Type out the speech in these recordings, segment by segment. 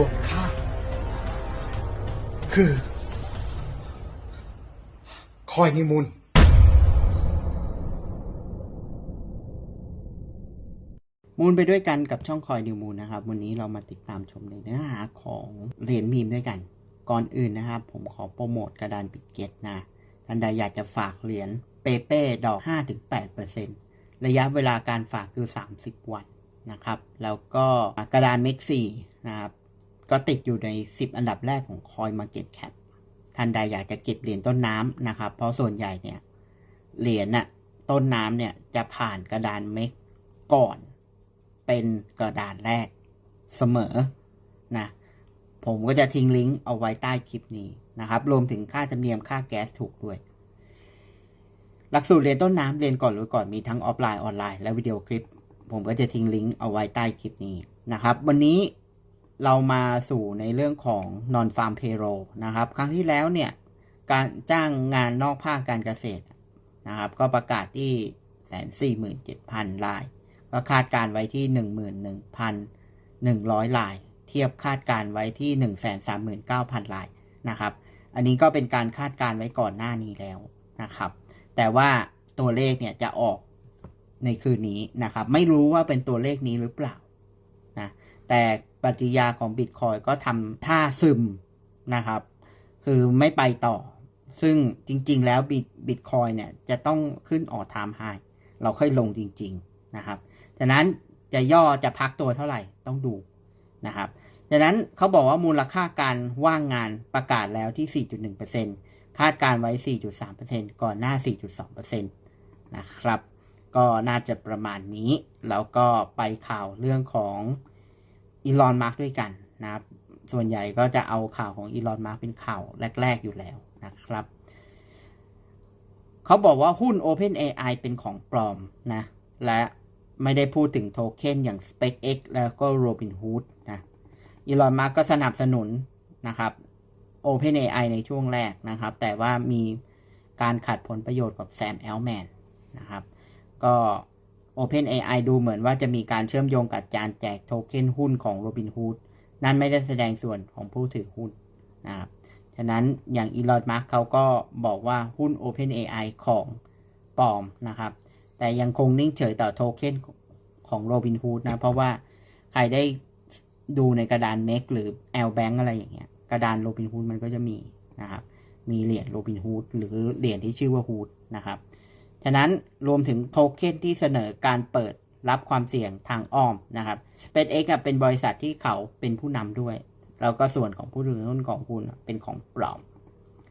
ส่วนข้าคือ คอยนิมูลมูลไปด้วยกันกับช่องคอยนิวมูลนะครับ วันนี้เรามาติดตามชมในเนื้อหาของเหรียญมีมด้วยกัน ก่อนอื่นนะครับ ผมขอโปรโมทกระดานปิดเกตนะท่านใดอยากจะฝากเหรียญเปเป้ดอก 5-8%ระยะเวลาการฝากคือ 30 วันนะครับ แล้วก็กระดานเม็กซี่นะครับ ก็ติดอยู่ใน 10 อันดับแรกของคอยมาเก็ตแคปท่านใดอยากจะเก็บเหรียญต้นน้ำนะครับ เพราะส่วนใหญ่เนี่ยเหรียญน่ะต้นน้ำเนี่ยจะผ่านกระดานเม็กก่อน เป็นกระดานแรกเสมอนะผมก็จะทิ้งลิงก์เอาไว้ใต้คลิปนี้นะครับ รวมถึงค่าธรรมเนียมค่าแก๊สถูกด้วย หลักสูตรเรียนต้นน้ำเรียนก่อนรู้ก่อนมีทั้งออฟไลน์ออนไลน์และวิดีโอคลิป ผมก็จะทิ้งลิงก์เอาไว้ใต้คลิปนี้นะครับ วันนี้ เรามาสู่ในเรื่องของ non farm payroll นะครับ ครั้งที่แล้วเนี่ย การจ้างงานนอกภาคการเกษตรนะครับ ก็ประกาศที่แสนสี่หมื่นเจ็ดพันราย ก็คาดการไว้ที่หนึ่งหมื่นหนึ่งพันหนึ่งร้อยลาย เทียบคาดการไว้ที่หนึ่งแสนสามหมื่นเก้าพันลายนะครับ อันนี้ก็เป็นการคาดการไว้ก่อนหน้านี้แล้วนะครับ แต่ว่าตัวเลขเนี่ยจะออกในคืนนี้นะครับ ไม่รู้ว่าเป็นตัวเลขนี้หรือเปล่านะ แต่ปฏิยาของบิตคอยก็ทำท่าซึมนะครับ คือไม่ไปต่อ ซึ่งจริง ๆ แล้วบิตบิตคอยเนี่ยจะต้องขึ้นออทามไฮเราค่อยลงจริง ๆนะครับฉะนั้นจะย่อจะพักตัวเท่าไหร่ต้องดูนะครับฉะนั้นเขาบอกว่ามูลค่าการว่างงานประกาศแล้วที่ 4.1%คาดการไว้ 4.3%ก่อนหน้า 4.2%นะครับ ก็น่าจะประมาณนี้ แล้วก็ไปข่าวเรื่องของ อีลอนมาร์กด้วยกันนะครับ ส่วนใหญ่ก็จะเอาข่าวของอีลอนมาร์กเป็นข่าวแรก ๆอยู่แล้วนะครับ เขาบอกว่าหุ้น OpenAI เป็นของปลอมนะ และไม่ได้พูดถึงโทเค็นอย่าง SpaceX แล้วก็ Robinhood นะอีลอนมาร์กก็สนับสนุนนะครับ OpenAI ในช่วงแรกนะครับ แต่ว่ามีการขัดผลประโยชน์กับแซมแอลแมนนะครับ ก็ OpenAI ดูเหมือนว่าจะมีการเชื่อมโยงกับการแจกโทเค็นหุ้นของ Robinhood นั่นไม่ได้แสดงส่วนของผู้ถือหุ้นนะครับฉะนั้นอย่างอีลอนมาร์กเขาก็บอกว่าหุ้น OpenAI ของปลอมนะครับ แต่ยังคงนิ่งเฉยต่อโทเค็นของ Robinhood นะ เพราะว่าใครได้ดูในกระดาน m ม k หรือ L Bank อะไรอย่างเงี้ย กระดาน Robinhood มันก็จะมีนะครับ มีเหรียญ Robinhood หรือเหรียญที่ชื่อว่า Hood นะครับ ฉะนั้นรวมถึงโทเค็นที่เสนอการเปิดรับความเสี่ยงทางอ้อมนะครับ SpaceX เป็นบริษัทที่เขาเป็นผู้นำด้วย แล้วก็ส่วนของผู้ถือหุ้นของคุณเป็นของปลอม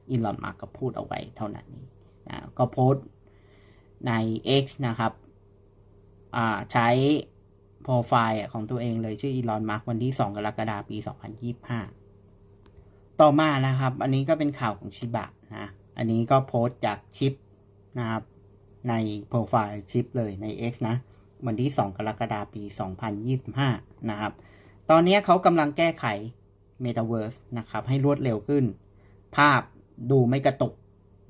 อีลอนมาร์ก็พูดเอาไว้เท่านั้นนี้นะก็โพสต์ใน X นะครับใช้โปรไฟล์ของตัวเองเลยชื่ออีลอนมาร์กวันที่ 2 กรกฎาคมปี 2025 ต่อมานะครับ อันนี้ก็เป็นข่าวของชิบะนะ อันนี้ก็โพสต์จากชิปนะครับ ในโปรไฟล์ชิปเลยใน X นะ วันที่ 2 กรกฎาคมปี 2025 นะครับ ตอนนี้เขากำลังแก้ไข Metaverse นะครับ ให้รวดเร็วขึ้น ภาพดูไม่กระตุก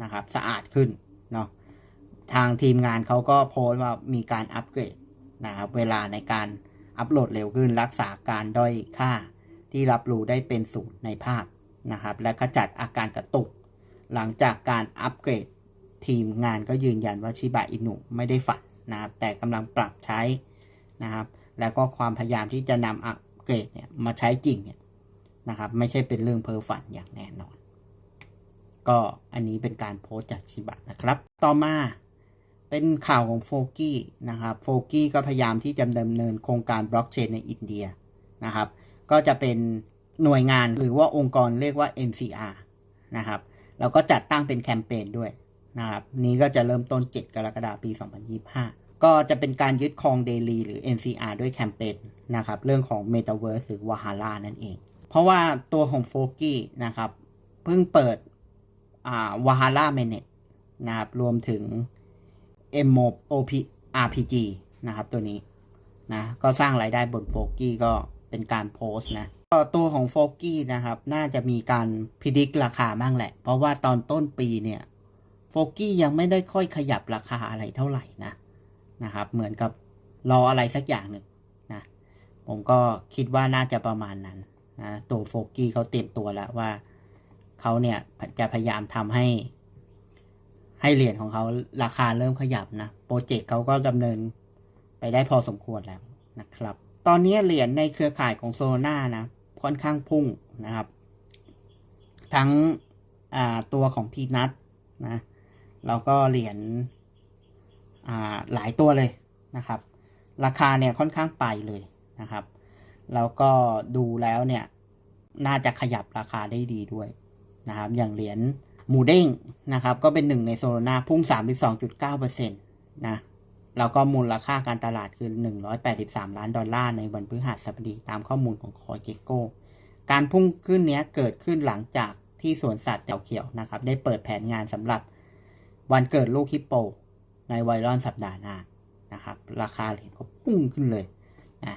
นะครับ สะอาดขึ้นเนาะทางทีมงานเขาก็โพสต์ว่ามีการอัปเกรดนะครับ เวลาในการอัปโหลดเร็วขึ้น รักษาการด้อยค่าที่รับรู้ได้เป็นศูนย์ในภาพนะครับ และขจัดอาการกระตุก หลังจากการอัปเกรด ทีมงานก็ยืนยันว่าชิบะอินุไม่ได้ฝันนะครับ แต่กำลังปรับใช้นะครับ แล้วก็ความพยายามที่จะนำอัปเกรดเนี่ยมาใช้จริงเนี่ยนะครับ ไม่ใช่เป็นเรื่องเพ้อฝันอย่างแน่นอน ก็อันนี้เป็นการโพสต์จากชิบะนะครับ ต่อมาเป็นข่าวของโฟกี้นะครับ โฟกี้ก็พยายามที่จะดำเนินโครงการบล็อกเชนในอินเดียนะครับ ก็จะเป็นหน่วยงานหรือว่าองค์กรเรียกว่า NCR นะครับ แล้วก็จัดตั้งเป็นแคมเปญด้วย นะครับนี้ก็จะเริ่มต้น 7 กรกฎาคมปี 2025 ก็จะเป็นการยึดครองเดลีหรือ NCR ด้วยแคมเปญนะครับเรื่องของ Metaverse หรือ Wahala นั่นเอง เพราะว่าตัวของโฟกี้นะครับเพิ่งเปิดอ่า Wahala Manage นะครับรวมถึง m o o p RPG นะครับตัวนี้นะก็สร้างรายได้บนโฟกี้ก็เป็นการโพสต์นะก็ตัวของโฟกี้นะครับ น่าจะมีการพิจิกราคาบ้างแหละ เพราะว่าตอนต้นปีเนี่ย โฟกี้ยังไม่ได้ค่อยขยับราคาอะไรเท่าไหร่นะนะครับ เหมือนกับรออะไรสักอย่างหนึ่งนะผมก็คิดว่าน่าจะประมาณนั้นนะตัวโฟกี้เขาเตรียมตัวแล้วว่าเขาเนี่ยจะพยายามทำให้ ให้เหรียญของเขาราคาเริ่มขยับนะโปรเจกต์เขาก็ดำเนินไปได้พอสมควรแล้วนะครับ ตอนนี้เหรียญในเครือข่ายของโซโลนานะค่อนข้างพุ่งนะครับ ทั้งตัวของพีนัทนะ แล้วก็เหรียญหลายตัวเลยนะครับ ราคาเนี่ยค่อนข้างไปเลยนะครับ แล้วก็ดูแล้วเนี่ยน่าจะขยับราคาได้ดีด้วยนะครับ อย่างเหรียญหมูเด้งนะครับ ก็เป็นหนึ่งในโซโลนาพุ่ง 32.9%นะแล้วก็มูลค่าการตลาดคือ 183 ล้านดอลลาร์ในวันพฤหัสบดีตามข้อมูลของคอยเกโก้ การพุ่งขึ้นเนี้ยเกิดขึ้นหลังจากที่สวนสัตว์แถวเขียวนะครับ ได้เปิดแผนงานสำหรับ วันเกิดลูกฮิปโป ในไวรอนสัปดาห์หน้านะครับ ราคาเหรียญก็พุ่งขึ้นเลยนะ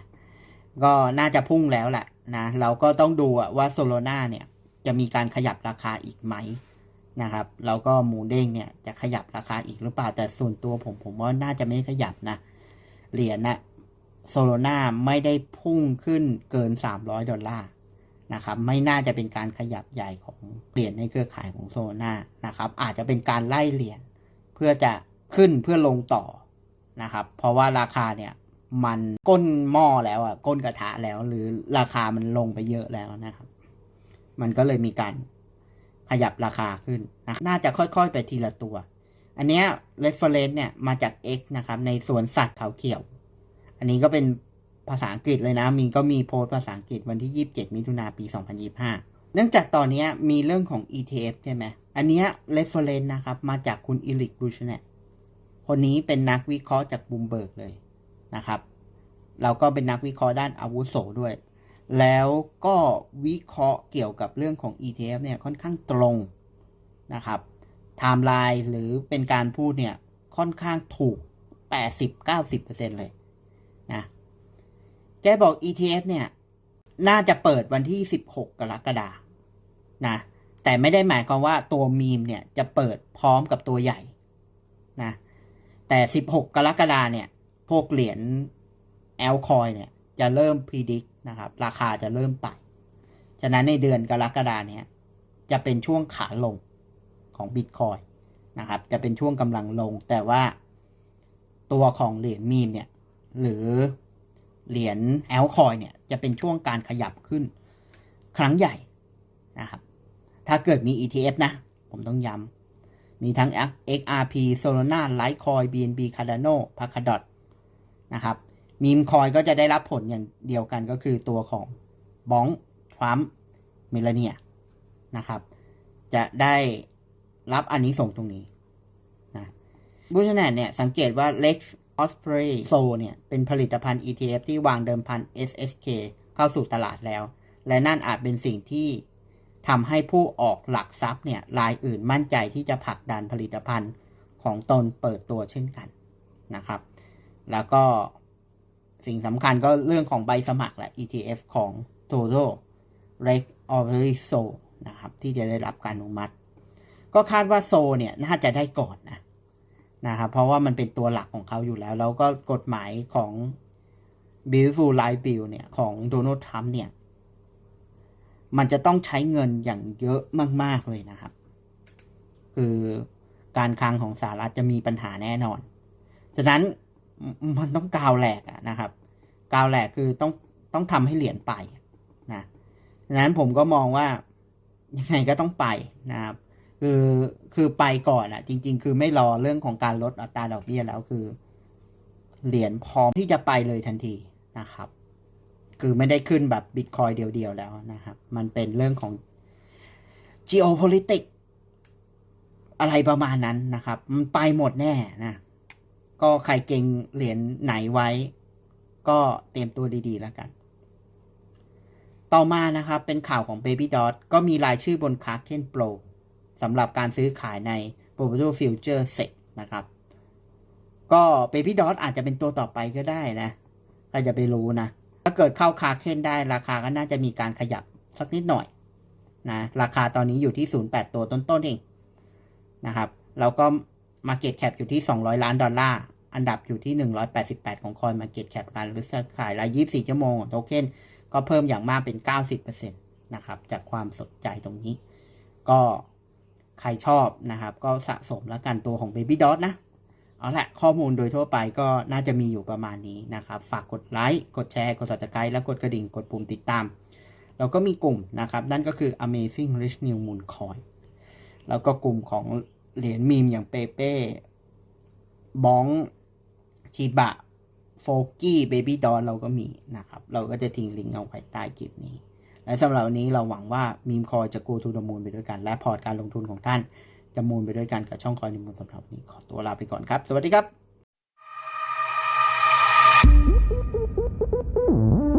ก็น่าจะพุ่งแล้วแหละนะเราก็ต้องดูว่าโซโลนาเนี่ยจะมีการขยับราคาอีกไหมนะครับแล้วก็หมูเด้งเนี่ยจะขยับราคาอีกหรือเปล่าแต่ส่วนตัวผมผมว่าน่าจะไม่ขยับนะเหรียญนะโซโลนาไม่ได้พุ่งขึ้นเกิน 300 ดอลลาร์ นะครับไม่น่าจะเป็นการขยับใหญ่ของเหรียญในเครือข่ายของโซโลนานะครับอาจจะเป็นการไล่เหรียญเพื่อจะขึ้นเพื่อลงต่อนะครับเพราะว่าราคาเนี่ยมันก้นหม้อแล้วอะก้นกระทะแล้ว หรือราคามันลงไปเยอะแล้วนะครับ มันก็เลยมีการขยับราคาขึ้นนะน่าจะค่อยๆไปทีละตัว อันเนี้ย reference เนี่ยมาจาก X นะครับ ในสวนสัตว์เขาเขียว อันนี้ก็เป็น ภาษาอังกฤษเลยนะมีก็มีโพสต์ภาษาอังกฤษวันที่ 27 มิถุนาปี 2025 เนื่องจากตอนนี้มีเรื่องของ ETF ใช่ไหมอันเนี้ย reference นะครับ มาจากคุณอิริกบูชเนตคนนี้เป็นนักวิเคราะห์จากบูมเบิร์กเลยนะครับเราก็เป็นนักวิเคราะห์ด้านอาวุโสด้วย แล้วก็วิเคราะห์เกี่ยวกับเรื่องของ ETF เนี่ยค่อนข้างตรงนะครับไทม์ไลน์หรือเป็นการพูดเนี่ยค่อนข้างถูก 80-90%เลยนะ แกบอก ETF เนี่ย น่าจะเปิดวันที่ 16 กรกฎานะ แต่ไม่ได้หมายความว่าตัวมีมเนี่ยจะเปิดพร้อมกับตัวใหญ่นะ แต่ 16 กรกฎาเนี่ย พวกเหรียญแอลคอยเนี่ย จะเริ่มพิจิกนะครับ ราคาจะเริ่มไป ฉะนั้นในเดือนกรกฎาเนี่ย จะเป็นช่วงขาลงของบิตคอยนะครับ จะเป็นช่วงกำลังลง แต่ว่าตัวของเหรียญมีมเนี่ย หรือ เหรียญแอลคอยเนี่ยจะเป็นช่วงการขยับขึ้น ครั้งใหญ่นะครับถ้าเกิดมี ETF นะ ผมต้องย้ำมีทั้ง XRP Solana Litecoin BNB Cardano Polkadot นะครับมีมคอยก็จะได้รับผลอย่างเดียวกันก็คือตัวของบองทรัมป์เมลเนียนะครับจะได้รับอันนี้ส่งตรงนี้นะบูชแนตเนี่ยสังเกตว่า Lex Osprey So เนี่ย เป็นผลิตภัณฑ์ ETF ที่วางเดิมพัน SSK เข้าสู่ตลาดแล้ว และนั่นอาจเป็นสิ่งที่ทำให้ผู้ออกหลักทรัพย์เนี่ยรายอื่นมั่นใจที่จะผลักดันผลิตภัณฑ์ของตนเปิดตัวเช่นกันนะครับ แล้วก็สิ่งสำคัญก็เรื่องของใบสมัครแหละ ETF ของ Todo r e g o r y s o นะครับ ที่จะได้รับการอนุมัติ ก็คาดว่าโซเนี่ยน่าจะได้ก่อนนะ นะครับเพราะว่ามันเป็นตัวหลักของเขาอยู่แล้ว แล้วก็กฎหมายของ Beautiful Life Bill เนี่ย ของโดนัลด์ทรัมป์เนี่ย มันจะต้องใช้เงินอย่างเยอะมาก ๆ เลยนะครับ คือการคลังของสหรัฐจะมีปัญหาแน่นอน ฉะนั้นมันต้องกาวแหลกนะครับ กาวแหลกคือต้องต้องทำให้เหรียญไปนะฉะนั้นผมก็มองว่ายังไงก็ต้องไปนะครับ คือคือไปก่อนอะจริง ๆ คือไม่รอเรื่องของการลดอัตราดอกเบี้ยแล้วคือ เหรียญพร้อมที่จะไปเลยทันทีนะครับ คือไม่ได้ขึ้นแบบบิตคอยเดียวๆแล้วนะครับ มันเป็นเรื่องของ geopolitics อะไรประมาณนั้นนะครับ มันไปหมดแน่นะ ก็ใครเก่งเหรียญไหนไว้ ก็เตรียมตัวดีๆแล้วกัน ต่อมานะครับ เป็นข่าวของ Baby Dot ก็มีรายชื่อบน Kraken Pro สำหรับการซื้อขายใน Property Future SEC นะครับ ก็ Baby Dot อาจจะเป็นตัวต่อไปก็ได้นะใครจะไปรู้นะ ถ้าเกิดเข้าคาเคนได้ราคาก็น่าจะมีการขยับสักนิดหน่อยนะราคาตอนนี้อยู่ที่ 08 ตัวต้นๆเองนะครับ แล้วก็ Market Cap อยู่ที่ 200 ล้านดอลลาร์ อันดับอยู่ที่ 188 ของ Coin Market Cap การซื้อขายราย 24 ชั่วโมงโทเค็นก็เพิ่มอย่างมากเป็น 90%นะครับ จากความสนใจตรงนี้ ก็ ใครชอบนะครับ ก็สะสมแล้วกันตัวของ Baby Dot นะ เอาละข้อมูลโดยทั่วไปก็น่าจะมีอยู่ประมาณนี้นะครับ ฝากกดไลค์กดแชร์กด subscribe และกดกระดิ่งกดปุ่มติดตาม เราก็มีกลุ่มนะครับ นั่นก็คือ Amazing Rich New Moon Coin แล้วก็กลุ่มของเหรียญมีมอย่างเปเป้บองชิบะโฟกี้เบบี้ดอนเราก็มีนะครับ เราก็จะทิ้งลิงก์เอาไว้ใต้คลิปนี้ และสำหรับวันนี้เราหวังว่ามีมคอยจะกูทูดมูลไปด้วยกัน และพอร์ตการลงทุนของท่านจะมูลไปด้วยกันกับช่องคอยนิมูลสำหรับวันนี้ขอตัวลาไปก่อนครับ สวัสดีครับ